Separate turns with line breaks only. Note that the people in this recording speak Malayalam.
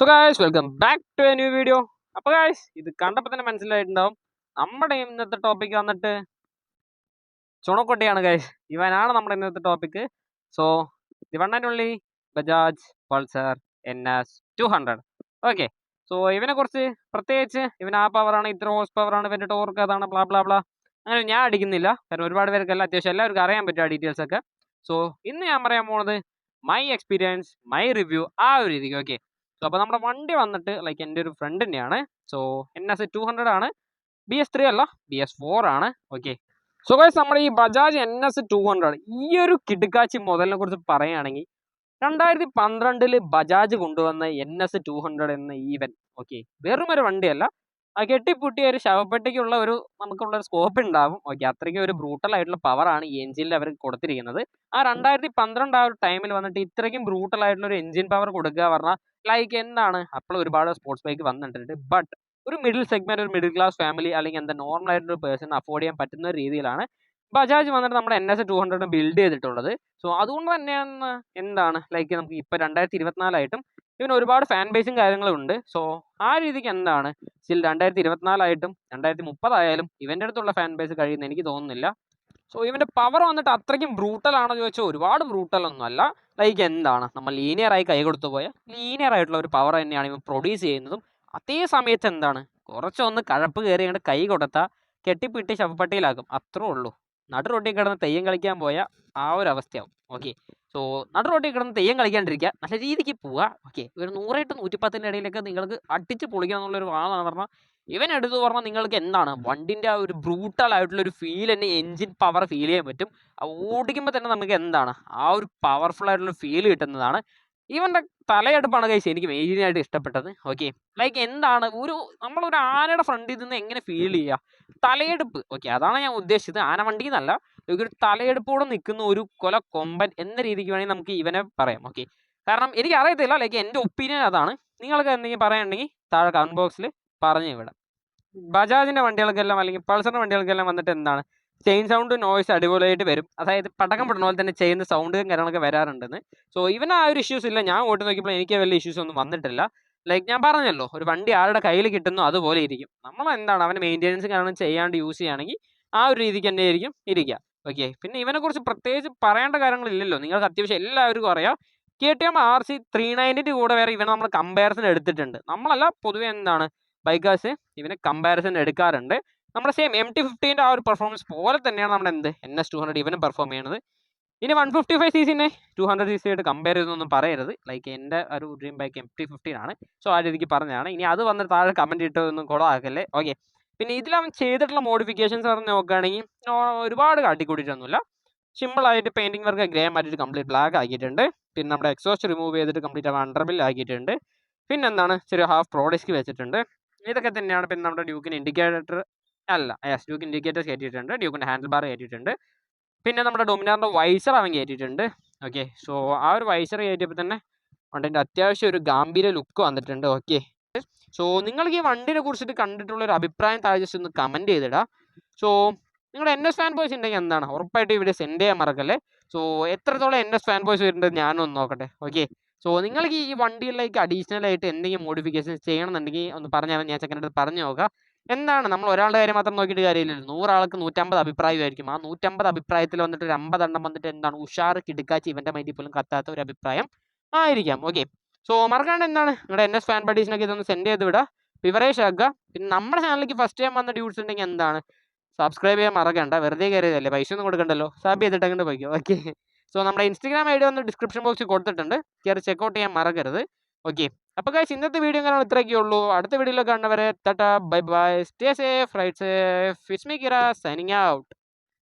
So guys welcome back to a new video അപ്പോൾ ഗായ്സ് ഇത് കണ്ടപ്പോൾ തന്നെ മനസ്സിലായിട്ടുണ്ടാവും. നമ്മുടെ ഇന്നത്തെ ടോപ്പിക് വന്നിട്ട് ചുണക്കൊട്ടിയാണ് ഗായ്സ് ഇവനാണ് നമ്മുടെ ഇന്നത്തെ topic so the only Bajaj Pulsar N S two hundred okay so ഇവനെ കുറിച്ച് പ്രത്യേകിച്ച് ഇവൻ ആ പവറാണ് ഇത്ര ഹോസ് പവറാണ് ഇവന്റെ ടോർക്ക് അതാണ് ബ്ലാ ബ്ലാ ബ്ലാ അങ്ങനെ ഞാൻ അടിക്കുന്നില്ല. കാരണം ഒരുപാട് പേർക്കല്ല അത്യാവശ്യം എല്ലാവർക്കും അറിയാൻ പറ്റും ആ ഡീറ്റെയിൽസ് ഒക്കെ. സോ ഇന്ന് ഞാൻ പറയാൻ പോണത് മൈ എക്സ്പീരിയൻസ് മൈ റിവ്യൂ ആ ഒരു രീതിക്ക്. ഓക്കെ സോ അപ്പോൾ നമ്മുടെ വണ്ടി വന്നിട്ട് ലൈക്ക് എന്റെ ഒരു ഫ്രണ്ട് തന്നെയാണ്. So N S two hundred ആണ്. ബി എസ് ത്രീ അല്ല ബി എസ് ഫോർ ആണ്. ഓക്കെ സോ ഗൈസ് നമ്മുടെ ഈ Bajaj N S two hundred ഈ ഒരു കിടുക്കാച്ചി മുതലിനെ കുറിച്ച് പറയുകയാണെങ്കിൽ രണ്ടായിരത്തി പന്ത്രണ്ടിൽ ബജാജ് കൊണ്ടുവന്ന എൻ എസ് ടു ഹൺഡ്രഡ് എന്ന ഈവൻ ഓക്കെ വെറും ഒരു വണ്ടിയല്ല. ആ കെട്ടിപ്പൂട്ടിയ ഒരു ശവപ്പെട്ടിക്കുള്ള ഒരു നമുക്കുള്ള ഒരു സ്കോപ്പ് ഉണ്ടാവും. ഓക്കെ അത്രയ്ക്ക് ഒരു ബ്രൂട്ടൽ ആയിട്ടുള്ള പവറാണ് ഈ എഞ്ചിനിൽ അവർ കൊടുത്തിരിക്കുന്നത്. ആ രണ്ടായിരത്തി പന്ത്രണ്ട് ആ ഒരു ടൈമിൽ വന്നിട്ട് ഇത്രയ്ക്കും ബ്രൂട്ടൽ ആയിട്ടുള്ള ഒരു എഞ്ചിൻ പവർ കൊടുക്കുക പറഞ്ഞാൽ ലൈക്ക് എന്താണ്? അപ്പോൾ ഒരുപാട് സ്പോർട്സ് ബൈക്ക് വന്നിട്ടുണ്ട്. ബട്ട് ഒരു മിഡിൽ സെഗ്മെന്റ് ഒരു മിഡിൽ ക്ലാസ് ഫാമിലി അല്ലെങ്കിൽ എന്താ നോർമൽ ആയിട്ടുള്ള ഒരു പേഴ്സൺ അഫോർഡ് ചെയ്യാൻ പറ്റുന്ന രീതിയിലാണ് ബജാജ് വന്നിട്ട് നമ്മുടെ N S two hundred build ചെയ്തിട്ടുള്ളത്. സോ അതുകൊണ്ട് തന്നെയാണ് എന്താണ്? ലൈക്ക് നമുക്ക് ഇപ്പോൾ രണ്ടായിരത്തി ഇരുപത്തിനാലായിട്ടും ഇവന് ഒരുപാട് ഫാൻ ബേസും കാര്യങ്ങളും ഉണ്ട്. സോ ആ രീതിക്ക് എന്താണ്? സ്റ്റിൽ രണ്ടായിരത്തി ഇരുപത്തിനാലായിട്ടും രണ്ടായിരത്തി മുപ്പതായാലും ഇവന്റെ അടുത്തുള്ള ഫാൻ ബേസ് കഴിയുന്ന എനിക്ക് തോന്നുന്നില്ല. സോ ഇവന്റെ പവർ വന്നിട്ട് അത്രയ്ക്കും ബ്രൂട്ടൽ ആണോ ചോദിച്ചാൽ ഒരുപാട് ബ്രൂട്ടൽ ഒന്നും അല്ല ലൈക്ക് എന്താണ്? നമ്മൾ ലീനിയർ ആയി കൈ കൊടുത്തു പോയ ലീനിയർ ആയിട്ടുള്ള ഒരു പവർ തന്നെയാണ് ഇവ പ്രൊഡ്യൂസ് ചെയ്യുന്നതും. അതേ സമയത്ത് എന്താണ്? കുറച്ചൊന്ന് കഴപ്പ് കയറി അങ്ങോട്ട് കൈ കൊടുത്താൽ കെട്ടിപ്പിട്ടി ശവപ്പട്ടിയിലാക്കും. അത്രേ ഉള്ളൂ. നടു റൊട്ടി കിടന്ന് തെയ്യം കളിക്കാൻ പോയ ആ ഒരു അവസ്ഥയാവും. ഓക്കെ സോ നടു റൊട്ടി കിടന്ന് തെയ്യം കളിക്കാണ്ടിരിക്കുക. നല്ല രീതിക്ക് പോവുക. ഓക്കെ ഒരു നൂറായിട്ട് നൂറ്റിപ്പത്തിന്റെ ഇടയിലൊക്കെ നിങ്ങൾക്ക് അടിച്ച് പൊളിക്കുക എന്നുള്ളൊരു വാദമാണ്. പറഞ്ഞാൽ ഇവൻ എടുത്തു പറഞ്ഞാൽ നിങ്ങൾക്ക് എന്താണ്? വണ്ടിന്റെ ആ ഒരു ബ്രൂട്ടൽ ആയിട്ടുള്ള ഒരു ഫീൽ തന്നെ എൻജിൻ പവർ ഫീൽ ചെയ്യാൻ പറ്റും. ഓടിക്കുമ്പോൾ തന്നെ നമുക്ക് എന്താണ്? ആ ഒരു പവർഫുൾ ആയിട്ടുള്ള ഫീൽ കിട്ടുന്നതാണ്. ഇവന്റെ തലയെടുപ്പാണ് കഴിച്ച് എനിക്ക് മെയിനായിട്ട് ഇഷ്ടപ്പെട്ടത്. ഓക്കെ ലൈക്ക് എന്താണ്? ഒരു നമ്മളൊരു ആനയുടെ ഫ്രണ്ടിൽ നിന്ന് എങ്ങനെ ഫീൽ ചെയ്യുക തലയെടുപ്പ്. ഓക്കെ അതാണ് ഞാൻ ഉദ്ദേശിച്ചത്. ആന വണ്ടി എന്നല്ല ഒരു തലയെടുപ്പോടെ നിൽക്കുന്ന ഒരു കൊല കൊമ്പൻ എന്ന രീതിക്ക് വേണമെങ്കിൽ നമുക്ക് ഇവനെ പറയാം. ഓക്കെ കാരണം എനിക്ക് അറിയത്തില്ല ലൈക്ക് എന്റെ ഒപ്പീനിയൻ അതാണ്. നിങ്ങൾക്ക് എന്തെങ്കിലും പറയാനുണ്ടെങ്കിൽ താഴെ കമന്റ് ബോക്സിൽ പറഞ്ഞു ഇവിടെ ബജാജിന്റെ വണ്ടികൾക്കെല്ലാം അല്ലെങ്കിൽ പൾസറിന്റെ വണ്ടികൾക്കെല്ലാം വന്നിട്ട് എന്താണ്? ചെയിൻ സൗണ്ട് നോയ്സ് അടിപൊളിയായിട്ട് വരും. അതായത് പടക്കം പെടുന്ന പോലെ തന്നെ ചെയ്യുന്ന സൗണ്ടും കാര്യങ്ങളൊക്കെ വരാറുണ്ടെന്ന്. സോ ഇവന് ആ ഒരു ഇഷ്യൂസ് ഇല്ല. ഞാൻ ഓട്ടി നോക്കിയപ്പോൾ എനിക്ക് വലിയ ഇഷ്യൂസ് ഒന്നും വന്നിട്ടില്ല. ലൈക്ക് ഞാൻ പറഞ്ഞല്ലോ ഒരു വണ്ടി ആരുടെ കയ്യിൽ കിട്ടുന്നു അതുപോലെ ഇരിക്കും. നമ്മൾ എന്താണ് അവന് മെയിന്റെനൻസ് കാരണം ചെയ്യാണ്ട് യൂസ് ചെയ്യുകയാണെങ്കിൽ ആ ഒരു രീതിക്ക് തന്നെ ആയിരിക്കും ഇരിക്കുക. ഓക്കെ പിന്നെ ഇവനെക്കുറിച്ച് പ്രത്യേകിച്ച് പറയേണ്ട കാര്യങ്ങളില്ലല്ലോ. നിങ്ങൾക്ക് അത്യാവശ്യം എല്ലാവർക്കും അറിയാം. K T M R C three നയന്റിന്റെ കൂടെ വേറെ ഇവനെ നമ്മൾ കമ്പാരിസൺ എടുത്തിട്ടുണ്ട്. നമ്മളല്ല പൊതുവെ എന്താണ് ബൈക്കേഴ്സ് ഇവന് കമ്പാരിസൺ എടുക്കാറുണ്ട്. നമ്മുടെ സെയിം എം ടി ഫിഫ്റ്റീന്റെ ആ ഒരു പെർഫോമൻസ് പോലെ തന്നെയാണ് നമ്മുടെ എന്ത്? എൻ എസ് ടു ഹൺഡ്രഡ് ഇവനും പെർഫോം ചെയ്യുന്നത് ഇനി വൺ ഫിഫ്റ്റി ഫൈവ് സി സിനെ ടു ഹൺഡ്രഡ് സി സി ആയിട്ട് കമ്പയർ ചെയ്തൊന്നും പറയരുത്. ലൈക്ക് എന്റെ ഒരു dream bike M T fifteen ആണ് സോ ആ രീതിക്ക് പറഞ്ഞതാണ്. ഇനി അത് വന്ന് താഴെ കമന്റ് ഇട്ടൊന്നും കുളമാക്കല്ലേ ഓക്കെ പിന്നെ ഇതിൽ അവൻ ചെയ്തിട്ടുള്ള മോഡിഫിക്കേഷൻസ് പറഞ്ഞ് നോക്കുകയാണെങ്കിൽ ഒരുപാട് കാട്ടിക്കൂട്ടിയിട്ടൊന്നുമില്ല. സിമ്പിളായിട്ട് പെയിന്റിംഗ് വർക്ക് ഗ്രേ മാറ്റിയിട്ട് കംപ്ലീറ്റ് ബ്ലാക്ക് ആക്കിയിട്ടുണ്ട്. പിന്നെ നമ്മുടെ എക്സോസ്റ്റ് റിമൂവ് ചെയ്തിട്ട് കംപ്ലീറ്റ് അവൻ അണ്ടർബിൽ ആക്കിയിട്ടുണ്ട്. പിന്നെ എന്താണ് ചെറിയ ഹാഫ് പ്രോഡക്റ്റ് വെച്ചിട്ടുണ്ട്. ഇതൊക്കെ തന്നെയാണ് പിന്നെ നമ്മുടെ ഡ്യൂക്കിന് ഇൻഡിക്കേറ്റർ അല്ല യെസ് ഡ്യൂക്ക് ഇൻഡിക്കേറ്റർ കയറ്റിയിട്ടുണ്ട് ഡ്യൂക്കിന്റെ ഹാൻഡിൽ ബാർ കയറ്റിയിട്ടുണ്ട്. പിന്നെ നമ്മുടെ ഡൊമിനാറിന്റെ വൈസർ അവൻ കയറ്റിയിട്ടുണ്ട്. ഓക്കെ സോ ആ ഒരു വൈസർ കയറ്റിയപ്പോൾ തന്നെ വണ്ടിന്റെ അത്യാവശ്യം ഒരു ഗാംഭീര ലുക്ക് വന്നിട്ടുണ്ട്. ഓക്കെ സോ നിങ്ങൾക്ക് ഈ വണ്ടിനെ കുറിച്ചിട്ട് കണ്ടിട്ടുള്ള ഒരു അഭിപ്രായം താഴെ ഒന്ന് കമന്റ് ചെയ്തിടാം. സോ നിങ്ങളുടെ എൻ എസ് ഫാൻ ബോയ്സ് ഉണ്ടെങ്കിൽ എന്താണ്? ഉറപ്പായിട്ട് ഇവിടെ സെൻഡ് ചെയ്യാൻ മറക്കല്ലേ? സോ എത്രത്തോളം എൻ എസ് ഫാൻ ബോയ്സ് വരുന്നുണ്ട് ഞാനൊന്ന് നോക്കട്ടെ. ഓക്കെ സോ നിങ്ങൾക്ക് ഈ വണ്ടികളിലേക്ക് അഡീഷണൽ ആയിട്ട് എന്തെങ്കിലും മോഡിഫിക്കേഷൻസ് ചെയ്യണമെന്നുണ്ടെങ്കിൽ ഒന്ന് പറഞ്ഞാൽ ഞാൻ സെക്കൻഡ് അടുത്ത് പറഞ്ഞു നോക്കാം. എന്താണ് നമ്മൾ ഒരാളുടെ കാര്യം മാത്രം നോക്കിയിട്ട് കാര്യമില്ലല്ലോ. നൂറാൾക്ക് നൂറ്റമ്പത് അഭിപ്രായമായിരിക്കും. ആ നൂറ്റമ്പത് അഭിപ്രായത്തിൽ വന്നിട്ട് ഒരു അമ്പതെണ്ണം വന്നിട്ട് എന്താണ്? ഉഷാർ കിടുക്കാച്ച് ഇവന്റെ മൈൻഡിൽ പോലും കത്താത്ത ഒരു അഭിപ്രായം ആയിരിക്കാം. ഓക്കെ സോ മറക്കാണ്ട് എന്താണ്? നിങ്ങളുടെ എൻ എസ് ഫാൻ ബഡീസിനൊക്കെ ഇതൊന്ന് സെൻഡ് ചെയ്ത് വിടുക വിവറേഷ് ആക്കുക പിന്നെ നമ്മുടെ ചാനലിലേക്ക് ഫസ്റ്റ് ടൈം വന്ന ഡ്യൂട്ട്സ് ഉണ്ടെങ്കിൽ എന്താണ്? സബ്സ്ക്രൈബ് ചെയ്യാൻ മറക്കണ്ട. വെറുതെ കയറിയതല്ലേ പൈസ ഒന്നും കൊടുക്കണ്ടല്ലോ. സബ് ചെയ്തിട്ട് അങ്ങോട്ട് പോയിക്കോ. ഓക്കെ സോ നമ്മുടെ ഇൻസ്റ്റാഗ്രാം ഐ ഡി വന്ന് ഡിസ്ക്രിപ്ഷൻ ബോക്സിൽ കൊടുത്തിട്ടുണ്ട്. കയറി ചെക്കൗട്ട് ചെയ്യാൻ മറക്കരുത്. ഓക്കെ അപ്പോൾ കഴിച്ച് ഇന്നത്തെ വീഡിയോ കാരണം ഇത്രയൊക്കെ ഉള്ളൂ. അടുത്ത വീഡിയോയിൽ കാണുന്നവരെ തട്ട bye bye. Stay safe right safe ഫിസ്മി കിറ സൈനിങ് ഔട്ട്